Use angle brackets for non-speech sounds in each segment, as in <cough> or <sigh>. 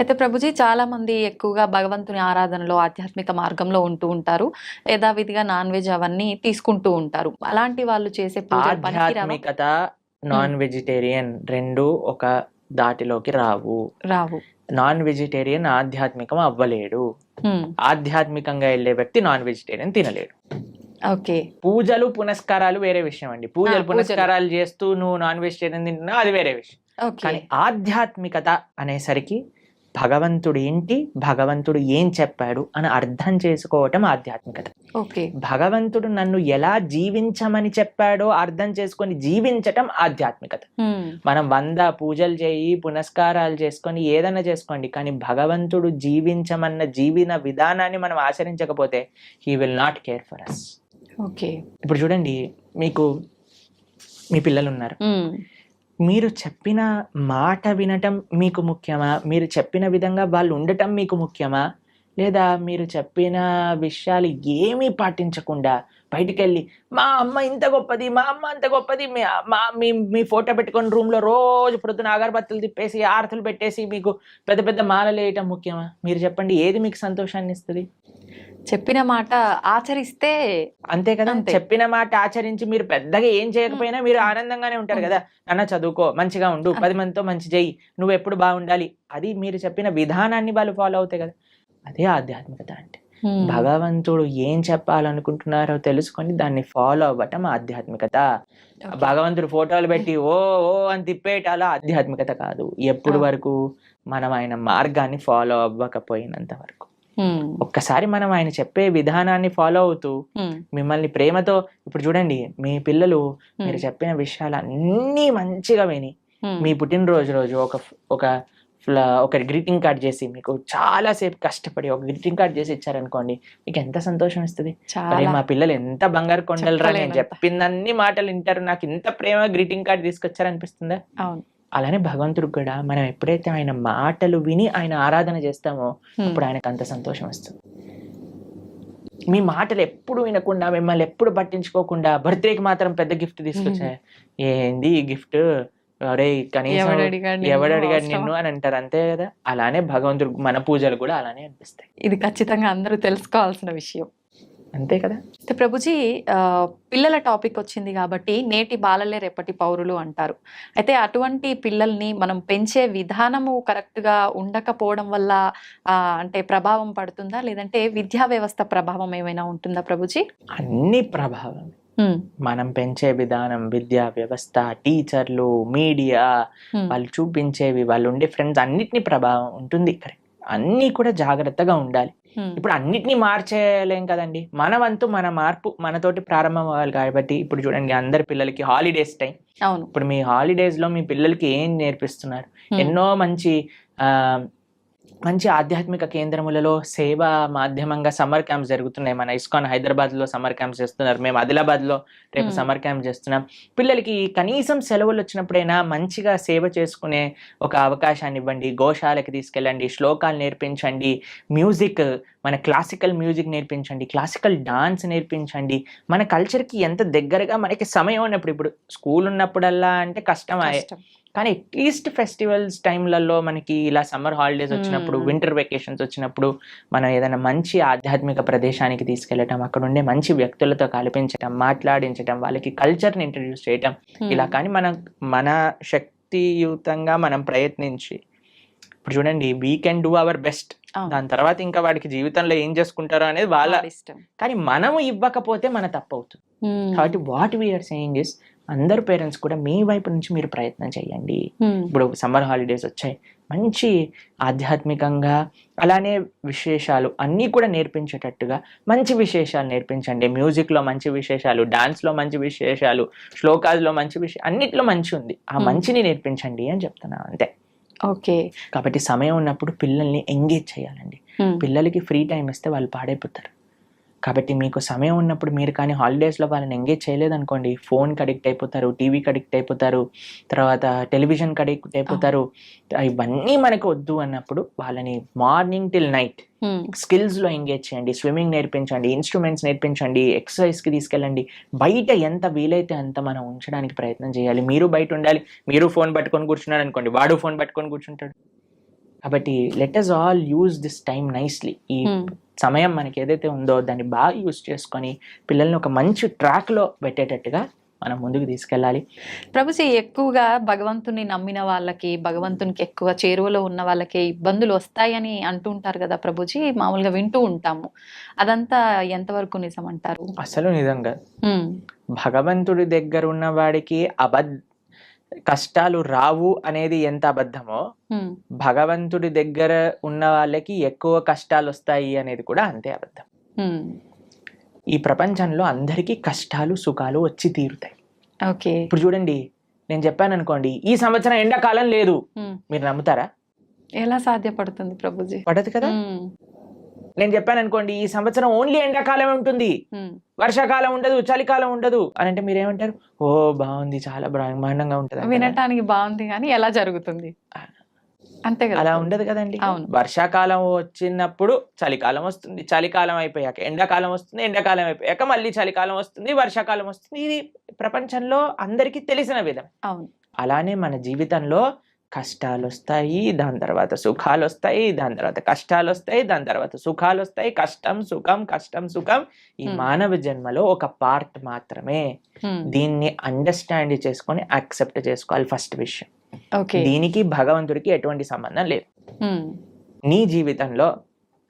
అయితే ప్రభుజీ చాలా మంది ఎక్కువగా భగవంతుని ఆరాధనలో ఆధ్యాత్మిక మార్గంలో ఉంటూ ఉంటారు. యథావిధిగా నాన్ వెజ్ అవన్నీ తీసుకుంటూ ఉంటారు. అలాంటి వాళ్ళు చేసే ఆధ్యాత్మికత నాన్ వెజిటేరియన్ రెండు ఒక దాటిలోకి రావు. రావు. నాన్ వెజిటేరియన్ ఆధ్యాత్మికం అవ్వలేడు. ఆధ్యాత్మికంగా వెళ్ళే వ్యక్తి నాన్ వెజిటేరియన్ తినలేడు. ఓకే. పూజలు పునస్కారాలు వేరే విషయం అండి. పూజలు. పునస్కారాలు చేస్తూ నువ్వు నాన్ వెజిటేరియన్ తింటున్నా అది వేరే విషయం. కానీ ఆధ్యాత్మికత అనేసరికి భగవంతుడు ఏంటి? భగవంతుడు ఏం చెప్పాడు? అని అర్థం చేసుకోవటం ఆధ్యాత్మికత. ఓకే. భగవంతుడు నన్ను ఎలా జీవించమని చెప్పాడో అర్థం చేసుకొని జీవించటం ఆధ్యాత్మికత. మనం వంద పూజలు చేయి పునస్కారాలు చేసుకొని ఏదైనా చేసుకోండి కానీ భగవంతుడు జీవించమన్న జీవన విధానాన్ని మనం ఆచరించకపోతే he will not care for us okay. ఇప్పుడు చూడండి మీకు మీ పిల్లలు ఉన్నారు. మీరు చెప్పిన మాట వినటం మీకు ముఖ్యమా? మీరు చెప్పిన విధంగా వాళ్ళు ఉండటం మీకు ముఖ్యమా? లేదా మీరు చెప్పిన విషయాలు ఏమీ పాటించకుండా బయటికి వెళ్ళి మా అమ్మ ఇంత గొప్పది మా అమ్మ అంత గొప్పది మీ మా మీ మీ ఫోటో పెట్టుకొని రూమ్లో రోజు ప్రొద్దున అగరబత్తులు తిప్పేసి ఆరతులు పెట్టేసి మీకు పెద్ద పెద్ద మాలలు వేయటం ముఖ్యమా? మీరు చెప్పండి ఏది మీకు సంతోషాన్ని ఇస్తుంది? చెప్పిన మాట ఆచరిస్తే అంతే కదా. చెప్పిన మాట ఆచరించి మీరు పెద్దగా ఏం చేయకపోయినా మీరు ఆనందంగానే ఉంటారు కదా నాన్న చదువుకో మంచిగా ఉండు పది మందితో మంచి చెయ్యి నువ్వు ఎప్పుడు బాగుండాలి అది మీరు చెప్పిన విధానాన్ని వాళ్ళు ఫాలో అవుతాయి కదా అదే ఆధ్యాత్మికత అంటే. భగవంతుడు ఏం చెప్పాలనుకుంటున్నారో తెలుసుకొని దాన్ని ఫాలో అవ్వటం ఆధ్యాత్మికత. భగవంతుడు ఫోటోలు పెట్టి ఓ ఓ అని తిప్పేటాల ఆధ్యాత్మికత కాదు ఎప్పుడు. వరకు మనం ఆయన మార్గాన్ని ఫాలో అవ్వకపోయినంత వరకు. ఒక్కసారి మనం ఆయన చెప్పే విధానాన్ని ఫాలో అవుతూ హ్మ్. మిమ్మల్ని ప్రేమతో ఇప్పుడు చూడండి మీ పిల్లలు హ్మ్. మీరు చెప్పిన విషయాలు అన్నీ మంచిగా విని. మీ పుట్టినరోజు రోజు ఒక ఒక ఒక గ్రీటింగ్ కార్డ్ చేసి మీకు చాలా సేపు కష్టపడి ఒక గ్రీటింగ్ కార్డ్ చేసి ఇచ్చారనుకోండి మీకు ఎంత సంతోషం ఇస్తుంది మా పిల్లలు ఎంత బంగారు కొండలరా నేను చెప్పలేనంత. చెప్పిందన్ని మాటలు వింటారు నాకు ఇంత ప్రేమ గ్రీటింగ్ కార్డ్ తీసుకొచ్చారనిపిస్తుందా అవును అలానే భగవంతుడు కూడా మనం ఎప్పుడైతే ఆయన మాటలు విని ఆయన ఆరాధన చేస్తామో. అప్పుడు ఆయనకు అంత సంతోషం వస్తుంది. మీ మాటలు ఎప్పుడు వినకుండా మిమ్మల్ని ఎప్పుడు పట్టించుకోకుండా బర్త్డేకి మాత్రం పెద్ద గిఫ్ట్ తీసుకొచ్చా? ఏంది ఈ గిఫ్ట్? అరే కనీసం ఎవడు అడిగాడు? నిన్ను అని అంటారు. అంతే కదా? అలానే భగవంతుడు మన పూజలు కూడా అలానే అనిపిస్తాయి. ఇది ఖచ్చితంగా అందరూ తెలుసుకోవాల్సిన విషయం. అంతే కదా? అయితే ప్రభుజీ పిల్లల టాపిక్ వచ్చింది కాబట్టి నేటి బాలలే రేపటి పౌరులు అంటారు. అయితే అటువంటి పిల్లల్ని మనం పెంచే విధానము కరెక్ట్గా ఉండకపోవడం వల్ల ఆ, అంటే ప్రభావం పడుతుందా? లేదంటే విద్యా వ్యవస్థ ప్రభావం ఏమైనా ఉంటుందా ప్రభుజీ? అన్ని ప్రభావం మనం పెంచే విధానం విద్యా వ్యవస్థ టీచర్లు మీడియా వాళ్ళు చూపించేవి వాళ్ళు ఉండే ఫ్రెండ్స్ అన్నిటినీ ప్రభావం ఉంటుంది. కరెక్ట్. అన్నీ కూడా జాగ్రత్తగా ఉండాలి. ఇప్పుడు అన్నిటినీ మార్చేయలేం కదండి. మన వంతు మన మార్పు మనతోటి ప్రారంభం అవ్వాలి కాబట్టి ఇప్పుడు చూడండి అందరి పిల్లలకి హాలిడేస్ టైం ఇప్పుడు మీ హాలిడేస్లో మీ పిల్లలకి ఏం నేర్పిస్తున్నారు? ఎన్నో మంచి ఆ, మంచి ఆధ్యాత్మిక కేంద్రములలో సేవా మాధ్యమంగా సమ్మర్ క్యాంప్స్ జరుగుతున్నాయి. మన ఇస్కాన్ హైదరాబాద్లో సమ్మర్ క్యాంప్స్ చేస్తున్నారు. మేము ఆదిలాబాద్లో రేపు. సమ్మర్ క్యాంప్ చేస్తున్నాం. పిల్లలకి కనీసం సెలవులు వచ్చినప్పుడైనా మంచిగా సేవ చేసుకునే ఒక అవకాశాన్ని ఇవ్వండి. గోశాలకి తీసుకెళ్ళండి. శ్లోకాలు నేర్పించండి. మ్యూజిక్ మన క్లాసికల్ మ్యూజిక్ నేర్పించండి. క్లాసికల్ డాన్స్ నేర్పించండి. మన కల్చర్కి ఎంత దగ్గరగా మనకి సమయం ఉన్నప్పుడు ఇప్పుడు స్కూల్ ఉన్నప్పుడల్లా అంటే కష్టం అయ్యే కష్టం. కానీ అట్లీస్ట్ ఫెస్టివల్స్ టైంలలో మనకి ఇలా సమ్మర్ హాలిడేస్ వచ్చినప్పుడు Hmm. వింటర్ వెకేషన్స్ వచ్చినప్పుడు మనం ఏదైనా మంచి ఆధ్యాత్మిక ప్రదేశానికి తీసుకెళ్ళటం అక్కడ ఉండే మంచి వ్యక్తులతో కల్పించటం మాట్లాడించటం వాళ్ళకి కల్చర్ని ఇంట్రడ్యూస్ చేయటం హ్మ్, ఇలా కానీ మనం మన శక్తియుతంగా మనం ప్రయత్నించి ఇప్పుడు చూడండి we can do our best. దాని తర్వాత ఇంకా వాడికి జీవితంలో ఏం చేసుకుంటారో అనేది వాళ్ళ ఇష్టం. కానీ మనము ఇవ్వకపోతే మన తప్పు అవుతుంది. హ్మ్, కాబట్టి what we are saying is అందరు పేరెంట్స్ కూడా మీ వైపు నుంచి మీరు ప్రయత్నం చేయండి. ఇప్పుడు సమ్మర్ హాలిడేస్ వచ్చాయి. మంచి ఆధ్యాత్మికంగా అలానే విశేషాలు అన్నీ కూడా నేర్పించేటట్టుగా మంచి విశేషాలు నేర్పించండి. మ్యూజిక్లో మంచి విశేషాలు డాన్స్లో మంచి విశేషాలు శ్లోకాల్లో మంచి విషయం అన్నిట్లో మంచి ఉంది. ఆ. మంచిని నేర్పించండి అని చెప్తున్నా అంతే. ఓకే. కాబట్టి సమయం ఉన్నప్పుడు పిల్లల్ని ఎంగేజ్ చేయాలండి. పిల్లలకి ఫ్రీ టైం ఇస్తే వాళ్ళు పాడైపోతారు. కాబట్టి మీకు సమయం ఉన్నప్పుడు మీరు కానీ హాలిడేస్లో వాళ్ళని ఎంగేజ్ చేయలేదనుకోండి. ఫోన్కి అడిక్ట్ అయిపోతారు టీవీకి అడిక్ట్ అయిపోతారు తర్వాత టెలివిజన్కి అడిక్ట్ అయిపోతారు. ఇవన్నీ మనకు వద్దు అన్నప్పుడు వాళ్ళని మార్నింగ్ టిల్ నైట్ స్కిల్స్లో ఎంగేజ్ చేయండి. స్విమ్మింగ్ నేర్పించండి ఇన్స్ట్రుమెంట్స్ నేర్పించండి ఎక్సర్సైజ్కి తీసుకెళ్ళండి. బయట ఎంత వీలైతే అంత మనం ఉంచడానికి ప్రయత్నం చేయాలి. మీరు బయట ఉండాలి. మీరు ఫోన్ పట్టుకొని కూర్చున్నారు అనుకోండి వాడు ఫోన్ పట్టుకొని కూర్చుంటాడు. కాబట్టి let us all use this time nicely. ఈ సమయం మనకి ఏదైతే ఉందో దాన్ని బాగా యూజ్ చేసుకొని పిల్లల్ని ఒక మంచి ట్రాక్లో పెట్టేటట్టుగా మనం ముందుకు తీసుకెళ్ళాలి. ప్రభుజీ ఎక్కువగా భగవంతుని నమ్మిన వాళ్ళకి భగవంతునికి ఎక్కువ చేరువలో ఉన్న వాళ్ళకి ఇబ్బందులు వస్తాయని అంటుంటారు కదా ప్రభుజీ? మామూలుగా వింటూ ఉంటాము. అదంతా ఎంతవరకు నిజం అంటారు? అసలు నిజంగా. భగవంతుడి దగ్గర ఉన్న వాడికి అబద్ధ కష్టాలు రావు అనేది ఎంత అబద్ధమో భగవంతుడి దగ్గర ఉన్న వాళ్ళకి ఎక్కువ కష్టాలు వస్తాయి అనేది కూడా అంతే అబద్ధం. ఈ ప్రపంచంలో అందరికీ కష్టాలు సుఖాలు వచ్చి తీరుతాయి. ఓకే. ఇప్పుడు చూడండి నేను చెప్పాను అనుకోండి ఈ సంవత్సరం ఎండాకాలం లేదు. మీరు నమ్ముతారా? ఎలా సాధ్యపడుతుంది ప్రభుజీ? పడదు కదా? నేను చెప్పాను అనుకోండి ఈ సంవత్సరం ఓన్లీ ఎండాకాలం ఉంటుంది. వర్షాకాలం ఉండదు చలికాలం ఉండదు అని అంటే మీరు ఏమంటారు ఓ బాగుంది చాలా బ్రహ్మాండంగా ఉంటుంది? వినటానికి బాగుంది కానీ ఎలా జరుగుతుంది? అంతే కదా. అలా? ఉండదు కదండి. వర్షాకాలం వచ్చినప్పుడు చలికాలం వస్తుంది చలికాలం అయిపోయాక ఎండాకాలం వస్తుంది ఎండాకాలం అయిపోయాక మళ్ళీ చలికాలం వస్తుంది వర్షాకాలం వస్తుంది. ఇది ప్రపంచంలో అందరికీ తెలిసిన విధం. అవును. అలానే మన జీవితంలో కష్టాలు వస్తాయి దాని తర్వాత సుఖాలు వస్తాయి దాని తర్వాత కష్టాలు వస్తాయి దాని తర్వాత సుఖాలు వస్తాయి కష్టం సుఖం కష్టం సుఖం. ఈ. మానవ జన్మలో ఒక పార్ట్ మాత్రమే దీన్ని అండర్స్టాండ్ చేసుకొని యాక్సెప్ట్ చేసుకోవాలి ఫస్ట్ విషయం. దీనికి భగవంతుడికి ఎటువంటి సంబంధం లేదు. నీ జీవితంలో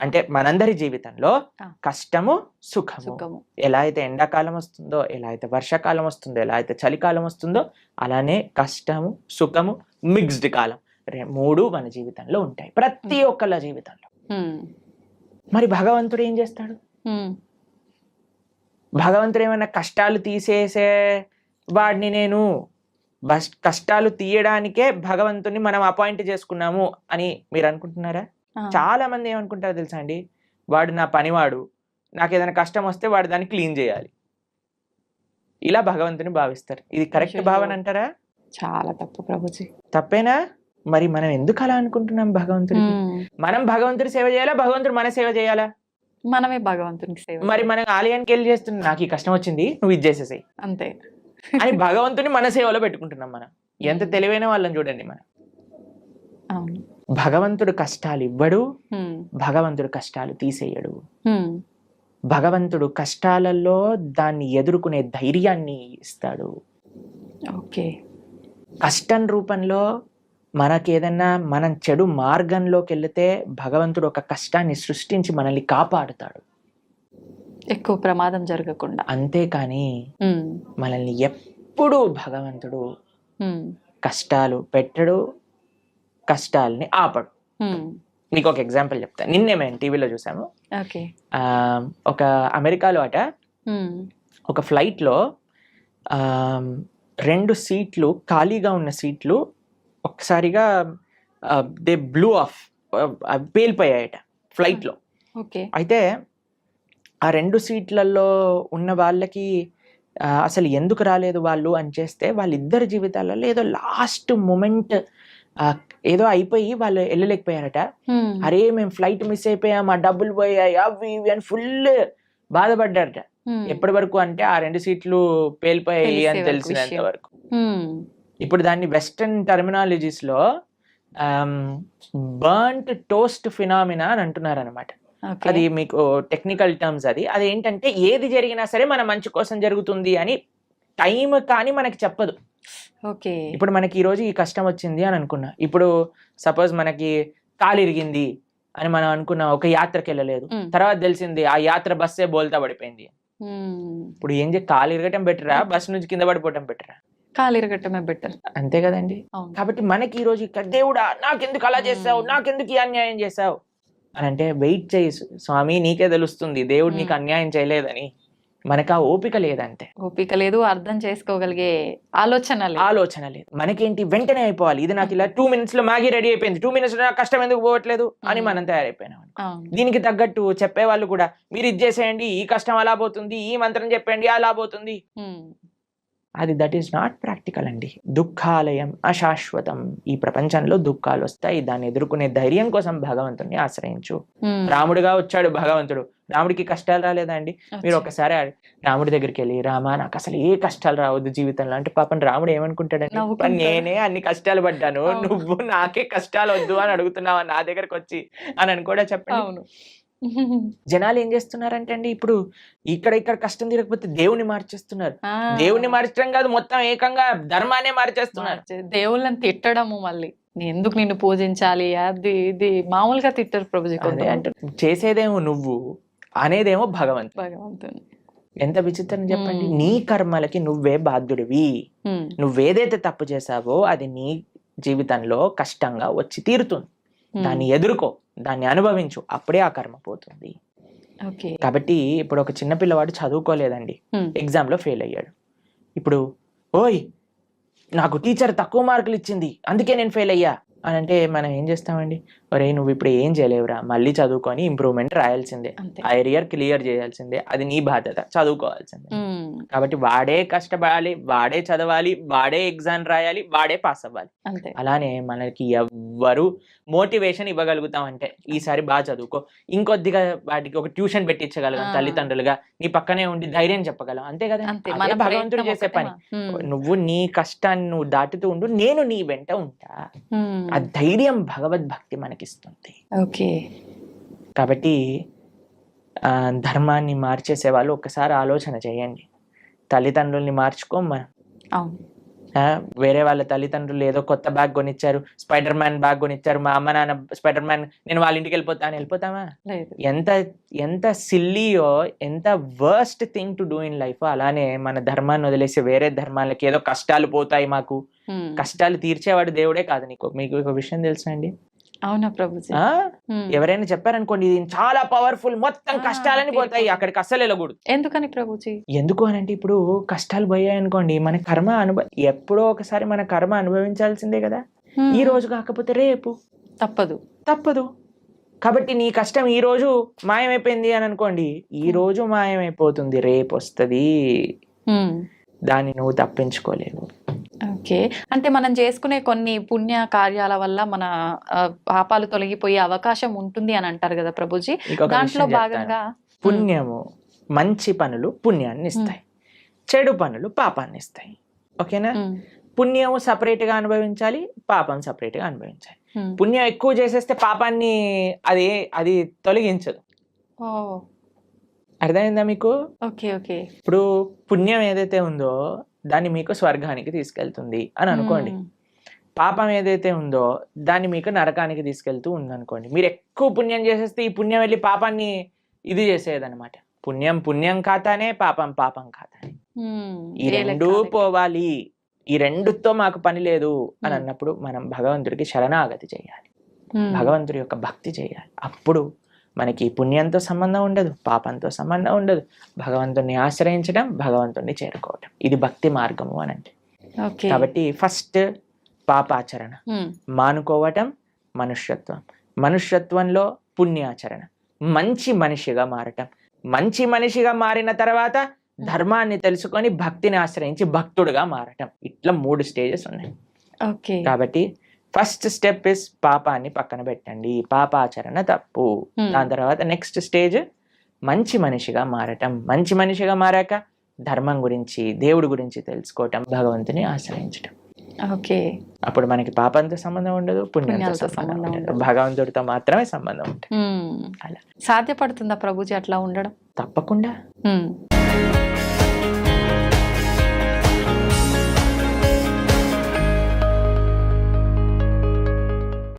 అంటే మనందరి జీవితంలో. కష్టము సుఖము. ఎలా అయితే ఎండాకాలం వస్తుందో ఎలా అయితే వర్షాకాలం వస్తుందో ఎలా అయితే చలికాలం వస్తుందో అలానే కష్టము సుఖము మిక్స్డ్ కాలం రే- మూడు మన జీవితంలో ఉంటాయి. ప్రతి ఒక్కళ్ళ జీవితంలో. మరి భగవంతుడు ఏం చేస్తాడు? భగవంతుడు ఏమైనా కష్టాలు తీసేసే వాడిని నేను బస్ కష్టాలు తీయడానికే భగవంతుని మనం అపాయింట్ చేసుకున్నాము అని మీరు అనుకుంటున్నారా? చాలా మంది ఏమనుకుంటారో తెలుసా అండి? వాడు నా పనివాడు నాకు ఏదైనా కష్టం వస్తే వాడు దాన్ని క్లీన్ చేయాలి. ఇలా భగవంతుని భావిస్తారు. ఇది కరెక్ట్. భావన అంటారా? చాలా తప్పు ప్రభుజీ. తప్పేనా? మరి మనం ఎందుకు అలా అనుకుంటున్నాం భగవంతుడికి ఉమ్, మనం భగవంతుడి సేవ చేయాలా? భగవంతుడు మన సేవ చేయాలా? మనమే భగవంతునికి సేవ మరి మనం ఆలయానికి వెళ్ళి చేస్తున్నాం నాకు ఈ కష్టం వచ్చింది నువ్వు ఇది చేసేసాయి. అంతే. అని భగవంతుని మన సేవలో పెట్టుకుంటున్నాం మనం. ఎంత తెలివైన వాళ్ళని చూడండి మనం. అవును. భగవంతుడు కష్టాలు ఇవ్వడు భగవంతుడు కష్టాలు తీసేయడు. భగవంతుడు కష్టాలలో దాన్ని ఎదుర్కొనే ధైర్యాన్ని ఇస్తాడు. ఓకే. కష్టం రూపంలో మనకి ఏదన్నా మనం చెడు మార్గంలోకి వెళితే భగవంతుడు ఒక కష్టాన్ని సృష్టించి మనల్ని కాపాడుతాడు. ఎక్కువ ప్రమాదం జరగకుండా. అంతేకాని మనల్ని ఎప్పుడూ భగవంతుడు కష్టాలు పెట్టడు కష్టాలని ఆపడు. ఉమ్, మీకు ఒక ఎగ్జాంపుల్ చెప్తాను నిన్నే మేము టీవీలో చూసాము. ఒక అమెరికాలో అట. ఉమ్, ఒక ఫ్లైట్లో రెండు సీట్లు ఖాళీగా ఉన్న సీట్లు ఒక్కసారిగా దే బ్లూ ఆఫ్ పేలిపోయాయట ఫ్లైట్లో. ఓకే. అయితే ఆ రెండు సీట్లలో ఉన్న వాళ్ళకి అసలు ఎందుకు రాలేదు వాళ్ళు అని చేస్తే వాళ్ళిద్దరి జీవితాలలో ఏదో లాస్ట్ మూమెంట్ ఏదో అయిపోయి వాళ్ళు వెళ్ళలేకపోయారట. అరే మేము ఫ్లైట్ మిస్ అయిపోయాం డబ్బులు పోయాయి అవి ఇవి అని ఫుల్ బాధపడ్డారట. ఎప్పటి వరకు అంటే ఆ రెండు సీట్లు పేలిపోయాయి అని తెలిసినంత. వరకు. ఇప్పుడు దాన్ని వెస్టర్న్ టర్మినాలజీస్లో బర్న్ట్ టోస్ట్ ఫినామినా అని అంటున్నారు అనమాట అది మీకు టెక్నికల్ టర్మ్స్ అది. అది ఏంటంటే ఏది జరిగినా సరే మన మంచి కోసం జరుగుతుంది అని టైం కానీ మనకి చెప్పదు. ఓకే. ఇప్పుడు మనకి ఈ రోజు ఈ కష్టం వచ్చింది అని అనుకున్నా. ఇప్పుడు సపోజ్ మనకి కాలు ఇరిగింది అని మనం అనుకున్నాం ఒక యాత్రకి వెళ్ళలేదు. తర్వాత తెలిసింది ఆ యాత్ర బస్సే బోల్తా పడిపోయింది. ఇప్పుడు ఏం చేయ కాలు ఇరగటం బెటరా బస్ నుంచి కింద పడిపోవటం బెటరా? కాలు ఇరగటమే బెటర్. అంతే కదండి. కాబట్టి మనకి ఈ రోజు ఇక్కడ దేవుడా నాకెందుకు అలా చేసావు. నాకెందుకు ఈ అన్యాయం చేసావు? అని అంటే వెయిట్ చేయి స్వామి నీకే తెలుస్తుంది. దేవుడు నీకు. అన్యాయం చేయలేదని. మనకు ఆ ఓపిక లేదంతే ఓపిక లేదు అర్థం చేసుకోగలిగే ఆలోచన లేదు. ఆలోచన లేదు. మనకేంటి? వెంటనే అయిపోవాలి. ఇది నాకు ఇలా <laughs> టూ మినిట్స్లో మ్యాగీ రెడీ అయిపోయింది. టూ మినిట్స్లో నాకు కష్టం ఎందుకు పోవట్లేదు? అని. మనం తయారైపోయినాం దీనికి తగ్గట్టు చెప్పేవాళ్ళు కూడా మీరు ఇది చేసేయండి ఈ కష్టం అలా పోతుంది ఈ మంత్రం చెప్పండి అలా పోతుంది. అది దట్ ఈస్ నాట్ ప్రాక్టికల్ అండి. దుఃఖాలయం అశాశ్వతం. ఈ ప్రపంచంలో దుఃఖాలు వస్తాయి. దాన్ని ఎదుర్కొనే ధైర్యం కోసం భగవంతుని ఆశ్రయించు. ఉమ్. రాముడుగా వచ్చాడు భగవంతుడు. రాముడికి కష్టాలు రాలేదా అండి? మీరు. ఒకసారి రాముడి దగ్గరికి వెళ్ళి రామా నాకు అసలు ఏ కష్టాలు రావద్దు జీవితంలో. అంటే పాపం రాముడు ఏమనుకుంటాడండి? నవ్వుకుంటాడు. నేనే అన్ని కష్టాలు పడ్డాను. నువ్వు నాకే కష్టాలు వద్దు అని అడుగుతున్నావా నా దగ్గరకు వచ్చి అని అని కూడా చెప్పండి. <laughs> జనాలు ఏం చేస్తున్నారంటే అండి ఇప్పుడు ఇక్కడ ఇక్కడ కష్టం తీరకపోతే దేవుని మార్చేస్తున్నారు. దేవుని మార్చడం కాదు మొత్తం ఏకంగా ధర్మానే మార్చేస్తున్నారు. మార్చే- దేవుళ్ళని తిట్టడము మళ్ళీ. ఎందుకు నిన్ను పూజించాలి? అది ఇది మామూలుగా తిట్టరు ప్రభుజీ. అంటే చేసేదేమో నువ్వు అనేదేమో భగవంతుడు. భగవంతుని. ఎంత విచిత్రం చెప్పండి. నీ కర్మలకి నువ్వే బాధ్యుడివి. నువ్వేదైతే తప్పు చేసావో అది నీ జీవితంలో కష్టంగా వచ్చి తీరుతుంది. దాన్ని ఎదుర్కో దాన్ని అనుభవించు అప్పుడే ఆ కర్మ పోతుంది. కాబట్టి ఇప్పుడు ఒక చిన్న పిల్లవాడు చదువుకోలేదండి. ఎగ్జామ్లో ఫెయిల్ అయ్యాడు. ఇప్పుడు ఓయ్ నాకు టీచర్ తక్కువ మార్కులు ఇచ్చింది అందుకే నేను ఫెయిల్ అయ్యా. అని అంటే మనం ఏం చేస్తామండి? ఒరే నువ్వు ఇప్పుడు ఏం చేయలేవురా? మళ్ళీ చదువుకొని ఇంప్రూవ్మెంట్ రాయాల్సిందే. ఆ ఏరియర్ క్లియర్ చేయాల్సిందే. అది నీ బాధ్యత. చదువుకోవాల్సిందే. కాబట్టి వాడే కష్టపడాలి వాడే చదవాలి వాడే ఎగ్జామ్ రాయాలి వాడే పాస్ అవ్వాలి. అంతే. అలానే మనకి ఎవ్వరు మోటివేషన్ ఇవ్వగలుగుతాం అంటే ఈసారి బాగా చదువుకో. ఇంకొద్దిగా వాటికి ఒక ట్యూషన్ పెట్టించగలం ఆ. తల్లిదండ్రులుగా. నీ పక్కనే ఉండి ధైర్యం చెప్పగలం. అంతే కదా? అంతే. అదే మన భగవంతుడు చేసే పని. నువ్వు నీ కష్టాన్ని నువ్వు దాటుతూ ఉండు నేను నీ వెంట ఉంటా. ఆ ధైర్యం భగవద్భక్తి మనకిస్తుంది. ఓకే. కాబట్టి ఆ, ధర్మాన్ని మార్చేసే వాళ్ళు ఒక్కసారి ఆలోచన చేయండి. తల్లిదండ్రుల్ని మార్చుకోం మనం అవును. వేరే వాళ్ళ తల్లిదండ్రులు ఏదో కొత్త బ్యాగ్ కొనిచ్చారు స్పైడర్ మ్యాన్ బ్యాగ్ కొనిచ్చారు మా అమ్మ నాన్న స్పైడర్ మ్యాన్ నేను వాళ్ళ ఇంటికి వెళ్ళిపోతా అని వెళ్ళిపోతామా ఎంత ఎంత సిల్లీయో ఎంత worst thing to do in life అలానే మన ధర్మాన్ని వదిలేసి వేరే ధర్మాలకి ఏదో కష్టాలు పోతాయి మాకు. కష్టాలు తీర్చేవాడు దేవుడే కాదు నీకు. మీకు ఒక విషయం తెలుసా అండి? అవునా ప్రభుజీ? ఉమ్, ఎవరైనా చెప్పారనుకోండి ఇది చాలా పవర్ఫుల్ మొత్తం కష్టాలని పోతాయి. అక్కడికి అస్సలు వెళ్ళకూడదు. ఎందుకని ప్రభుజీ? ఎందుకు అని అంటే ఇప్పుడు కష్టాలు పోయాయి అనుకోండి మన కర్మ అనుభవ ఎప్పుడో ఒకసారి మన కర్మ అనుభవించాల్సిందే కదా. ఈ రోజు కాకపోతే రేపు. తప్పదు. తప్పదు. కాబట్టి నీ కష్టం ఈ రోజు మాయమైపోయింది అని అనుకోండి ఈ రోజు మాయమైపోతుంది రేపు వస్తుంది. దాన్ని నువ్వు తప్పించుకోలేవు. ఓకే. అంటే మనం చేసుకునే కొన్ని పుణ్య కార్యాల వల్ల మన పాపాలు తొలగిపోయే అవకాశం ఉంటుంది అని అంటారు కదా ప్రభుజీ. దాంట్లో. భాగంగా పుణ్యము మంచి పనులు పుణ్యాన్ని ఇస్తాయి. చెడు పనులు పాపాన్ని ఇస్తాయి. ఓకేనా? పుణ్యం separate గా అనుభవించాలి పాపం separate గా అనుభవించాలి పుణ్యం ఎక్కువ చేసేస్తే పాపాన్ని అది అది తొలగించదు. అర్థమైందా మీకు? Okay okay. ఇప్పుడు పుణ్యం ఏదైతే ఉందో దాన్ని మీకు స్వర్గానికి తీసుకెళ్తుంది అని అనుకోండి. పాపం ఏదైతే ఉందో దాన్ని మీకు నరకానికి తీసుకెళ్తూ ఉందనుకోండి. మీరు ఎక్కువ పుణ్యం చేసేస్తే ఈ పుణ్యం వెళ్ళి పాపాన్ని ఇది చేసేదన్నమాట పుణ్యం పుణ్యం ఖాతానే పాపం పాపం ఖాతానే ఈ రెండూ? పోవాలి. ఈ రెండుతో మాకు పని లేదు అని. అన్నప్పుడు మనం భగవంతుడికి శరణాగతి చేయాలి. భగవంతుడి యొక్క భక్తి చేయాలి. అప్పుడు మనకి పుణ్యంతో సంబంధం ఉండదు పాపంతో సంబంధం ఉండదు. భగవంతుడిని ఆశ్రయించడం భగవంతుడిని చేరుకోవడం ఇది భక్తి మార్గము అని అంటే. కాబట్టి ఫస్ట్ పాపాచరణ. మానుకోవటం మనుష్యత్వం. మనుష్యత్వంలో పుణ్యాచరణ. మంచి మనిషిగా మారటం. మంచి మనిషిగా మారిన తర్వాత ధర్మాన్ని తెలుసుకొని భక్తిని ఆశ్రయించి భక్తుడుగా మారటం. ఇట్లా మూడు స్టేజెస్ ఉన్నాయి. కాబట్టి ఫస్ట్ స్టెప్ ఇస్ పాపాన్ని పక్కన పెట్టండి. పాపాచరణ తప్పు. Hmm. దాని తర్వాత నెక్స్ట్ స్టేజ్ మంచి మనిషిగా మారటం. మంచి మనిషిగా మారాక ధర్మం గురించి దేవుడి గురించి తెలుసుకోవటం భగవంతుని ఆశ్రయించటం. ఓకే. అప్పుడు మనకి పాపంతో సంబంధం ఉండదు పుణ్యంతో సంబంధం ఉండదు. భగవంతుడితో మాత్రమే సంబంధం ఉంటుంది. ఉమ్, అలా. సాధ్యపడుతుందా ప్రభుజీ అట్లా ఉండడం? తప్పకుండా. ఉమ్,